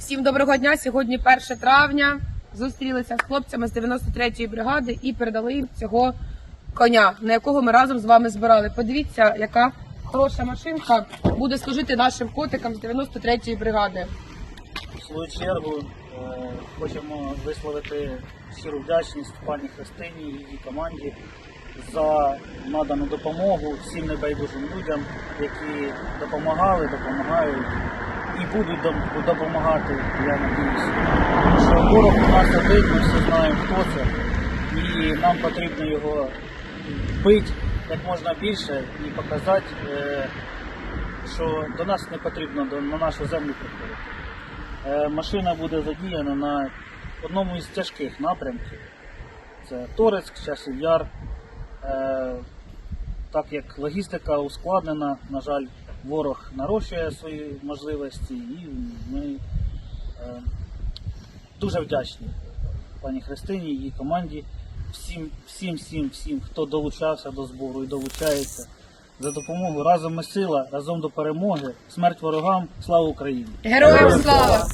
Всім доброго дня. Сьогодні 1 травня. Зустрілися з хлопцями з 93-ї бригади і передали їм цього коня, на якого ми разом з вами збирали. Подивіться, яка хороша машинка буде служити нашим котикам з 93-ї бригади. В свою чергу е, хочемо висловити щиру вдячність пані Христині і її команді за надану допомогу всім небайдужим людям, які допомагали, допомагають і будуть допомагати, я надіюсь. Що ворог у нас один, ми всі знаємо, хто це, і нам потрібно його бити як можна більше і показати, е, що до нас не потрібно на нашу землю приходити. Е, Машина буде задіяна на одному із тяжких напрямків. Це Торецьк, Часів. Е, Так як логістика ускладнена, на жаль, ворог нарощує свої можливості і ми е, дуже вдячні пані Христині її команді, всім, всім, всім, всім, хто долучався до збору і долучається. За допомогу разом ми сила, разом до перемоги, смерть ворогам, слава Україні! Героям слава!